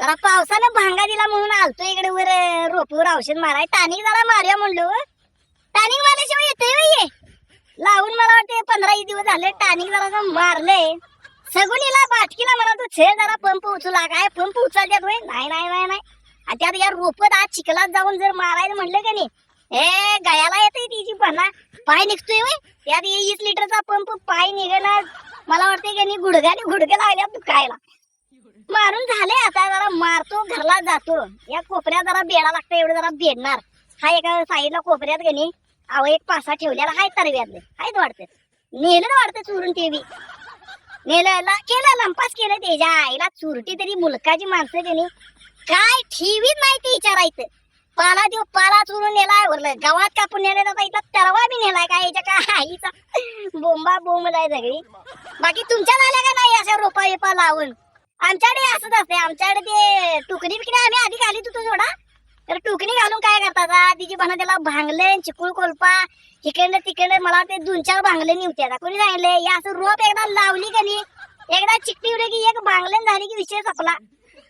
जरा पावसानं भांगा दिला म्हणून आलतो इकडे वर रोपवर औषध माराय. टानिक जरा मारूया म्हणलो टानिक मारल्याशिवाय येतोय ये. हे लावून मला वाटते पंधरा एक दिवस झाले टानिक जरा मारले सगुनीला बाटकीला म्हणा तू छेळ जरा पंप उचला. काय पंप उचलत्यात होय? नाही नाही नाही नाही. आणि त्यात या रोपत आज चिखलात जाऊन जर मारायला म्हणलं का नाही? ए गळ्याला येते तिची पणा पाय निघतोय वय त्यात हे वीस लिटरचा पंप पाय निघणार. मला वाटते की नाही गुडघ्याने गुडघे लागल्या कायला मारून झाले मारतो घरला जातो. या कोपऱ्यात जरा बेडा लागतं एवढं जरा बेडणार. हा एका साईडला कोपऱ्यात गणी नाही अहो एक पासा ठेवलेला हाय तरव्यातले हायत वाटतं नेलं वाटतं चुरून ते बी. नेलं केलं लंपास केलं त्याच्या आईला. चुरटी तरी मुलकाची माणसं का काय ठेवीत नाही ते विचारायचं. पाला देऊ पाला चुरून नेलाय. वरलं गावात कापून नेलेला तर इथला तरवा बी नेलाय काय याच्या का आईचा? बोंबा बोंब सगळी. बाकी तुमच्या झाल्या का नाही अशा रोपा बिपा लावून? आमच्याकडे असंच असते आमच्याकडे ते टुकडी बिकडी आम्ही आधी घालीत होतो थोडा तर टुकडी घालून काय करतात तिची म्हणा त्याला भांगले चिकूळ कोलपा इकडे तिकडे मला ते दोन चार भांगले निवते आता कोणी सांगितले या असं रोप एकदा लावली का नाही? एकदा चिकटी उडे की एक भांगले झाली की विषय चपला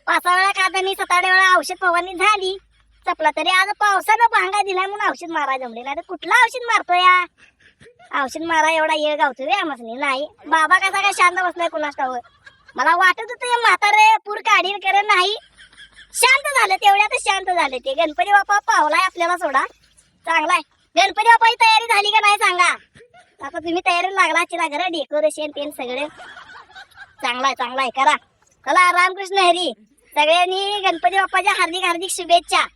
पाच वेळा का तर मी आठ वेळा औषध फवारणी झाली चपला तरी आज पावसानं भांगा दिला म्हणून औषध मारा जमले नाही. तर कुठला औषध मारतो या? औषध मारा एवढा येळ गावतो रे आमसनी नाही. बाबा कसा काय शांत बसलाय कुणास मला वाटत होतं म्हातारे पूर काढील करे नाही. शांत झालं तेवढ्यातच शांत झाले ते. गणपती बाप्पा पावलाय आपल्याला सोडा. चांगलाय. गणपती बाप्पाची तयारी झाली का नाही सांगा. आता तुम्ही तयारी लागला चिला घर डेकोरेशन पेन सगळे. चांगलाय चांगलाय. करा. चला रामकृष्ण हरी. सगळ्यांनी गणपती बाप्पाच्या हार्दिक हार्दिक शुभेच्छा.